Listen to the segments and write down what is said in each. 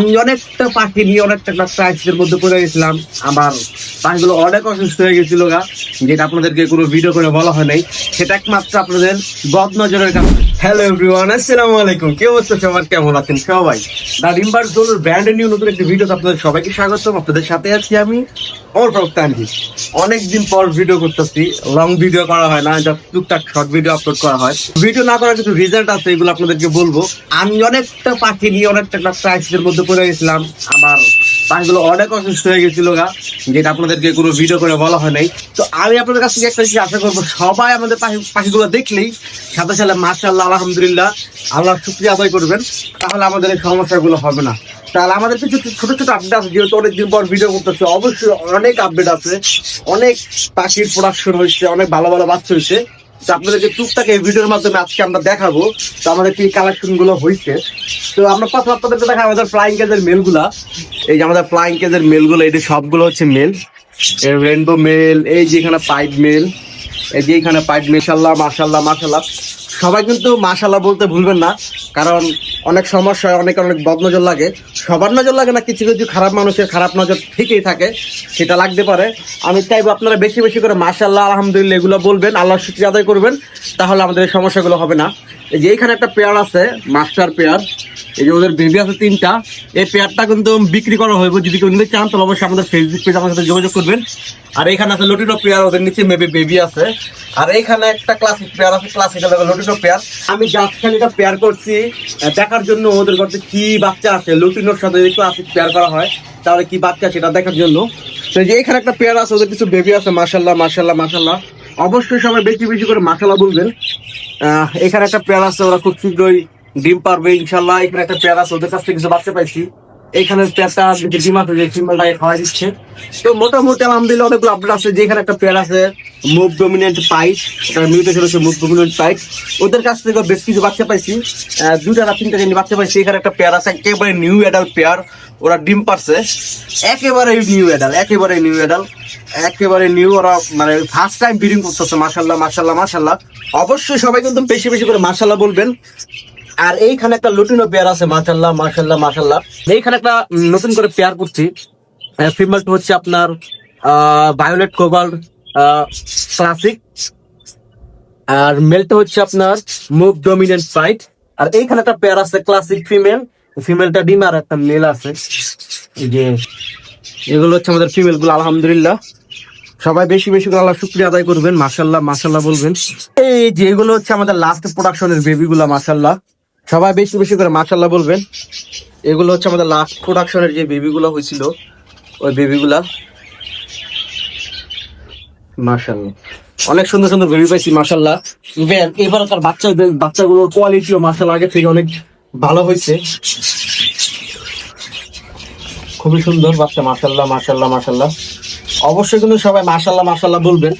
আমি অনেকটা পাখি নিয়ে অনেকটা ক্রাইসিসের মধ্যে পড়ে গেছিলাম। আমার পাখিগুলো অনেক অসুস্থ হয়ে গেছিল গা, যেটা আপনাদেরকে কোনো ভিডিও করে বলা হয় নাই। সেটা একমাত্র আপনাদের বদ নজরের কারণে। হ্যালো এভরিওয়ান আসসালামু আলাইকুম। কি অবস্থা সবার? কেমন আছেন সবাই? দা রিম্বার জোনের ব্র্যান্ড নিউ নতুন একটি ভিডিওতে আপনাদের সবাইকে স্বাগতম। আপনাদের সাথে আছি আমি অমর ফারুক তানভি। অনেকদিন পর ভিডিও করতেছি। লং ভিডিও করা হয় না যা টুকটাক শর্ট ভিডিও আপলোড করা হয়। ভিডিও না করার কিছু রেজাল্ট আছে, এগুলো আপনাদেরকে বলব। আমি অনেকটা পাখি নিয়ে অনেকটা একটা ক্রাইসিসের মধ্যে পড়ে গেছিলাম। আমার পাখিগুলো অনেক অসুস্থ হয়ে গেছিল গা, যেটা আপনাদেরকে কোনো ভিডিও করে বলা হয় নাই। তো আমি আপনাদের কাছ থেকে একটা জিনিস আশা করব, সবাই আমাদের পাখি পাখিগুলো দেখলেই সাথে সাথে মার্শাল্লাহ আলহামদুলিল্লাহ, আল্লাহ শুক্রিয়া আদায় করবেন, তাহলে আমাদের এই সমস্যাগুলো হবে না। তাহলে আমাদের কিছু ছোট ছোট আপডেট আছে, যেহেতু অনেকদিন পর ভিডিও করতেছে, অবশ্যই অনেক আপডেট আছে, অনেক পাখির প্রোডাকশন হয়েছে, অনেক ভালো ভালো বাচ্চা হয়েছে। তো আপনাদেরকে টুকটাক এই ভিডিওর মাধ্যমে আজকে আমরা দেখাবো, তো আমাদের কি কালেকশনগুলো হয়েছে। তো আমরা প্রথম আপনাদেরকে দেখাবো আমাদের ফ্লাইং কেজের মেলগুলা এই যে আমাদের ফ্লাইং কেজের মেলগুলো যে সবগুলো হচ্ছে মেল রেনবো মেল এই যে এখানে পাইপ মেল এই যে এখানে পাইপ মেশাল্লাহ মাশাল্লাহ মাশাল্লাহ সবাই কিন্তু মাশাল্লাহ বলতে ভুলবেন না, কারণ অনেক সমস্যা অনেক অনেক বদনজর লাগে। সবার নজর লাগে না, কিছু কিছু খারাপ মানুষের খারাপ নজর ঠিকই থাকে, সেটা লাগতে পারে। আমি চাইব আপনারা বেশি বেশি করে মাশাল্লাহ আলহামদুলিল্লাহ, এগুলো বলবেন, আল্লাহ শুক্রিয়া আদায় করবেন, তাহলে আমাদের এই সমস্যাগুলো হবে না। এই যে এইখানে একটা পেয়ার আছে মাস্টার পেয়ার এই যে ওদের বেবি আছে তিনটা, এই পেয়ারটা কিন্তু বিক্রি করা হইব। যদি কেউ নিতে চান, তাহলে অবশ্যই আমাদের ফেসবুক পেজ আমার সাথে যোগাযোগ করবেন। আর এখানে আছে লটিনো পেয়ার ওদের নিচে মেবি বেবি আছে। আর এইখানে একটা ক্লাসিক পেয়ার আছে ক্লাসিক্যাল লটিনো পেয়ার আমি জাস্ট খালি এটা পেয়ার করছি দেখার জন্য ওদের কাছে কি বাচ্চা আছে লটিনোর সাথে যদি ক্লাসিক পেয়ার করা হয়, তাহলে কি বাচ্চা সেটা দেখার জন্য। তো যে এখানে একটা পেয়ার আছে, ওদের কিছু বেবি আছে মার্শাল্লাহ মাশাল্লাহ মাশাল্লাহ অবশ্যই সবাই বেশি বেশি করে মাশাল্লাহ বলবেন। এখানে একটা পেয়ার আছে, ওরা খুব শীঘ্রই ডিম পারবে ইনশাল্লাহ এখানে একটা পেয়ার আছে, ওদের কাছ থেকে কিছু বাচ্চা পাইছি। এখানে পেয়ারটা ডিম আছে, যে সিম্বলটা খাওয়াই দিচ্ছে। তো মোটামুটি আলহামদুলিল্লাহ অনেকগুলো আপডেট আছে যে এখানে একটা পেয়ার আছে মুভ ডোমিনেন্ট পাইপ এটা মিউটেশন হচ্ছে মুভ ডোমিনেন্ট পাইপ ওদের কাছ থেকে বেশ কিছু বাচ্চা পাইছি দুইটা না তিনটা জানি বাচ্চা পাইছি, এখানে একটা পেয়ার আছে, একেবারে নিউ অ্যাডাল্ট পেয়ার, ওরা ডিম পারছে। একেবারে নিউ অ্যাডাল একেবারে নিউ অ্যাডাল একেবারে নিউ ওরা মানে ফার্স্ট টাইম ব্রিডিং করতেছে মাশাল্লাহ মাশাল্লাহ মাশাল্লাহ অবশ্যই সবাই কিন্তু বেশি বেশি করে মাশাল্লাহ বলবেন। আর এইখানে একটা লুটিনো পেয়ার আছে মাশাল্লাহ মাশাল্লাহ মাশাল্লাহ এইখানে একটা নতুন করে পেয়ার করছি। ফিমেলটা হচ্ছে আপনার ভায়োলেট কোবাল্ট ক্লাসিক আর মেলটা হচ্ছে আপনার মুভ ডোমিনেন্ট ফাইট আর এইখানে একটা পেয়ার আছে ক্লাসিক ফিমেল ফিমেলটা ডিম আর একটা মেল আছে। যে, এগুলো হচ্ছে আমাদের ফিমেলগুলো আলহামদুলিল্লাহ। সবাই বেশি বেশি করে আল্লাহ শুক্রিয়া আদায় করবেন মাশাল্লাহ মাশাল্লাহ বলবেন। এই যে, এগুলো হচ্ছে আমাদের লাস্ট প্রোডাকশনের বেবি গুলা মাশাল্লাহ সবাই বেশি বেশি করে মাশাল্লাহ বলবেন। এগুলো হচ্ছে আমাদের লাস্ট প্রোডাকশনের যে বেবি গুলা হয়েছিল, ওই বেবি গুলা মাশাল্লাহ অনেক সুন্দর সুন্দর বেবি পাইছি মাশাল্লাহ ইভেন এবার তার বাচ্চা, বাচ্চাগুলোর কোয়ালিটিও মাশাল্লাহ আগে থেকে অনেক ভালো হয়েছে। খুবই সুন্দর বাচ্চা মাশাল্লাহ মাশাল্লাহ মাশাল্লাহ অবশ্যই কিন্তু সবাই মাশাল্লাহ মাশাল্লাহ বলবেন।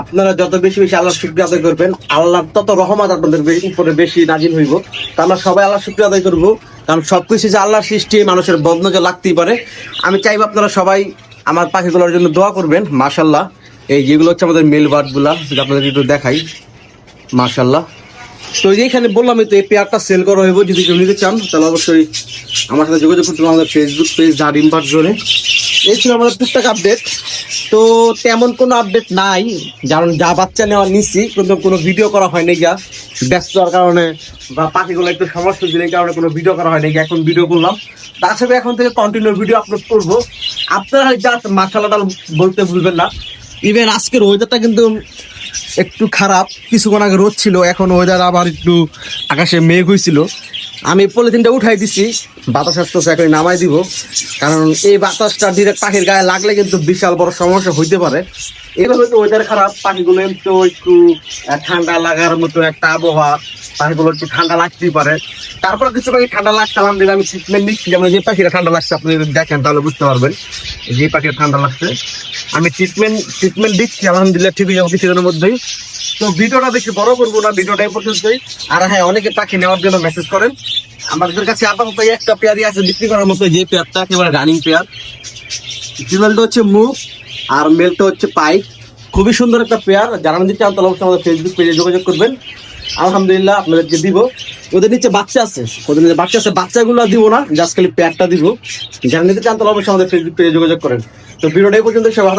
আপনারা যত বেশি বেশি আল্লাহ শুক্রিয়া আদায় করবেন, আল্লাহ তত রহমত আপনাদের উপরে বেশি নাজিল হইব। তা আমরা সবাই আল্লাহ শুক্রিয়া আদায় করব। কারণ সবকিছু যে আল্লাহর সৃষ্টি, মানুষের বদন যে লাগতেই পারে, আমি চাইব আপনারা সবাই আমার পাখিগুলোর জন্য দোয়া করবেন মাশাল্লাহ এই যেগুলো হচ্ছে আমাদের মেল বার্ডগুলা যদি আপনাদের একটু দেখাই মাশাল্লাহ তো এই যে এখানে বললাম তো এই পেয়ারটা সেল করা হইব, যদি কেউ নিতে চান, তাহলে অবশ্যই আমার সাথে যোগাযোগ করতে আমাদের ফেসবুক পেজ ইনভার্ট জোনে এই ছিল আমাদের টুকটাক আপডেট তো তেমন কোনো আপডেট নাই কারণ যা বাচ্চা নেওয়া নিচ্ছি কিন্তু কোনো ভিডিও করা হয়নি গা ব্যস্ত হওয়ার কারণে বা পাখিগুলো একটু সমস্যা এই কারণে কোনো ভিডিও করা হয়নি এখন ভিডিও করলাম। তাছাড়া এখন থেকে কন্টিনিউ ভিডিও আপলোড করব। আপনারা জাস্ট মাসালাটা বলতে ভুলবেন না। ইভেন আজকের ওয়েদারটা কিন্তু একটু খারাপ। কিছুক্ষণ আগে রোদ ছিল, এখন ওয়েদার আবার একটু আকাশে মেঘ হয়েছিল আমি পলিথিনটা উঠাই দিছি, বাতাস আসতেছে, এখন নামাই দিব। কারণ এই বাতাসটা ডিরেক্ট পাখির গায়ে লাগলে কিন্তু বিশাল বড় সমস্যা হইতে পারে। এভাবে তো ওয়েদার খারাপ, পাখিগুলো তো একটু ঠান্ডা লাগার মতো একটা আবহাওয়া, পাখিগুলো একটু ঠান্ডা লাগতেই পারে। তারপর কিছু পাখি ঠান্ডা লাগছে, আলহামদুলিল্লাহ আমি ট্রিটমেন্ট নিচ্ছি। যেমন যে পাখিটা ঠান্ডা লাগছে, আপনি যদি দেখেন তাহলে বুঝতে পারবেন। যে পাখিটা ঠান্ডা লাগছে। আমি ট্রিটমেন্ট ট্রিটমেন্ট দিচ্ছি, আলহামদুলিল্লাহ ঠিক হয়ে যাব কিছুদিনের মধ্যেই। তো ভিডিওটা বেশি বড় করব না, ভিডিওটা এই পর্যন্তই। আর হ্যাঁ অনেকে পাখি নেওয়ার জন্য মেসেজ করেন। আমাদের কাছে আপাতত একটা পেয়ারই আছে, বিক্রি করার মতো যে পেয়ারটা, একেবারে রানিং পেয়ার। ফিমেলটা হচ্ছে মুখ আর মেলটা হচ্ছে পাইপ খুবই সুন্দর একটা পেয়ার। যারা যদি চান তাহলে অবশ্যই আমাদের ফেসবুক পেজে যোগাযোগ করবেন। আলহামদুলিল্লাহ আপনাদেরকে দিব, ওদের নিচে বাচ্চা আছে। ওদের নিচে বাচ্চা আছে, বাচ্চাগুলো দিব না জাস্ট খালি প্যাকটা দিব। যারা নিতে চান তাহলে অবশ্যই আমাদের ফেসবুক পেজে যোগাযোগ করেন। তো ভিডিওটা এই পর্যন্ত সবাই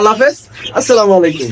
আল্লাহ হাফেজ। আসসালামু আলাইকুম।